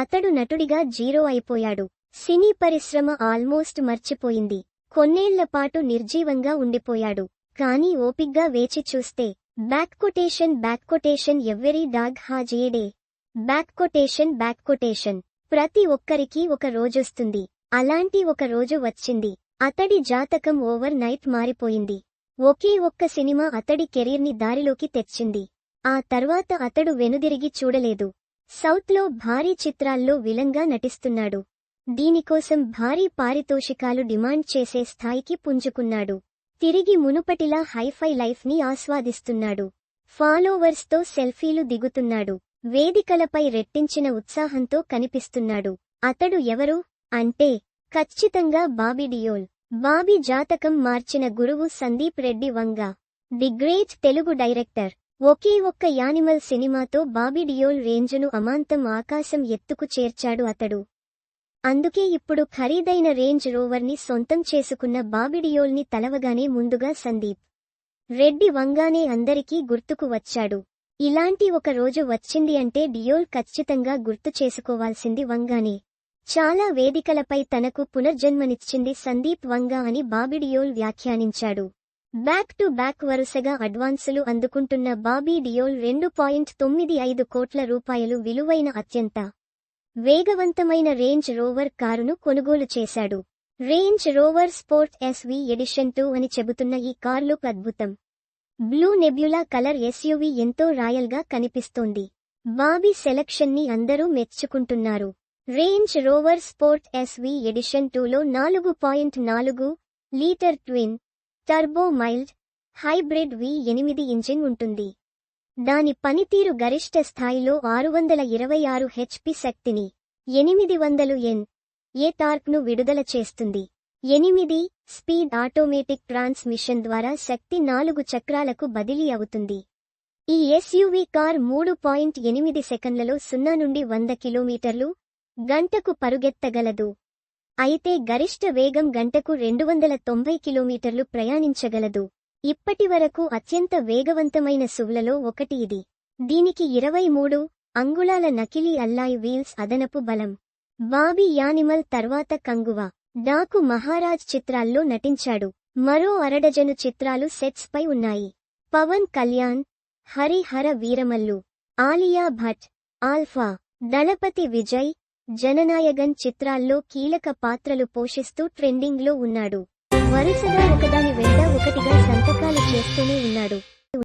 అతడు నటుడిగా జీరో అయిపోయాడు. సినీ పరిశ్రమ ఆల్మోస్ట్ మర్చిపోయింది. కొన్నేళ్ళపాటు నిర్జీవంగా ఉండిపోయాడు. కానీ ఓపిగ్గా వేచి చూస్తే back quotation back quotation every dog has a day back quotation back quotation. ప్రతి ఒక్కరికి ఒక రోజొస్తుంది. అలాంటి ఒక రోజు వచ్చింది. అతడి జాతకం ఓవర్ నైట్ మారిపోయింది. ఒకే ఒక్క సినిమా అతడి కెరీర్ని దారిలోకి తెచ్చింది. ఆ తర్వాత అతడు వెనుదిరిగి చూడలేదు. సౌత్లో భారీ చిత్రాల్లో విలంగా నటిస్తున్నాడు. దీనికోసం భారీ పారితోషికాలు డిమాండ్ చేసే స్థాయికి పుంజుకున్నాడు. తిరిగి మునుపటిలా హైఫై లైఫ్ని ఆస్వాదిస్తున్నాడు. ఫాలోవర్స్తో సెల్ఫీలు దిగుతున్నాడు. వేదికలపై రెట్టించిన ఉత్సాహంతో కనిపిస్తున్నాడు. అతడు ఎవరు? అంటే ఖచ్చితంగా బాబీ డియోల్. బాబీ జాతకం మార్చిన గురువు Sandeep Reddy Vanga. The great Telugu director. ఒకే ఒక్క యానిమల్ సినిమాతో బాబీ డియోల్ రేంజును అమాంతం ఆకాశం ఎత్తుకు చేర్చాడు అతడు. అందుకే ఇప్పుడు ఖరీదైన రేంజ్ రోవర్ని సొంతం చేసుకున్న బాబిడియోల్ని తలవగానే ముందుగా సందీప్. రెడ్డి వంగానే అందరికీ గుర్తుకు వచ్చాడు. ఇలాంటి ఒక రోజు వచ్చింది అంటే డియోల్ ఖచ్చితంగా గుర్తు చేసుకోవాల్సింది వంగానే. చాలా వేదికలపై తనకు పునర్జన్మనిచ్చింది సందీప్ వంగా అని బాబిడియోల్ వ్యాఖ్యానించాడు. బ్యాక్ టు బ్యాక్ వరుసగా అడ్వాన్సులు అందుకుంటున్న బాబీ డియోల్ రెండు పాయింట్ తొమ్మిది ఐదు కోట్ల రూపాయలు విలువైన అత్యంత వేగవంతమైన రేంజ్ రోవర్ కారును కొనుగోలు చేశాడు. Range Rover Sport SV edition two అని చెబుతున్న ఈ కార్లు అద్భుతం. బ్లూ నెబ్యులా కలర్ ఎస్యూవి ఎంతో రాయల్గా కనిపిస్తోంది. బాబీ సెలక్షన్ని అందరూ మెచ్చుకుంటున్నారు. Range Rover Sport SV edition టూలో నాలుగు పాయింట్ నాలుగు litre twin turbo mild hybrid V ఎనిమిది ఇంజిన్ ఉంటుంది. దాని పనితీరు గరిష్ట స్థాయిలో ఆరు వందల ఇరవై ఆరు హెచ్పి శక్తిని ఎనిమిది వందలు ఎన్ ఏ టార్క్ను విడుదల చేస్తుంది. ఎనిమిది స్పీడ్ ఆటోమేటిక్ ట్రాన్స్మిషన్ ద్వారా శక్తి నాలుగు చక్రాలకు బదిలీ అవుతుంది. ఈ ఎస్యూవీ కార్ మూడు పాయింట్ ఎనిమిది సెకన్లలో సున్నా నుండి వంద కిలోమీటర్లు గంటకు పరుగెత్తగలదు. అయితే గరిష్ట వేగం గంటకు రెండు వందల తొంభై కిలోమీటర్లు ప్రయాణించగలదు. ఇప్పటివరకు అత్యంత వేగవంతమైన సువ్లలో ఒకటి ఇది. దీనికి ఇరవై మూడు అంగుళాల నకిలీ అల్లాయ్ వీల్స్ అదనపు బలం. బాబీ యానిమల్ తర్వాత కంగువా. డాకు మహారాజ్ చిత్రాల్లో నటించాడు. మరో అరడజను చిత్రాలు సెట్స్ పై ఉన్నాయి. పవన్ కళ్యాణ్ హరిహర వీరమల్లు ఆలియా భట్ ఆల్ఫా దళపతి విజయ్ జననాయగన్ చిత్రాల్లో కీలక పాత్రలు పోషిస్తూ ట్రెండింగ్లో ఉన్నాడు. వరుసగా ఒకదాని వెంట ఒకటిగా సంతకాలు చేస్తూనే ఉన్నాడు.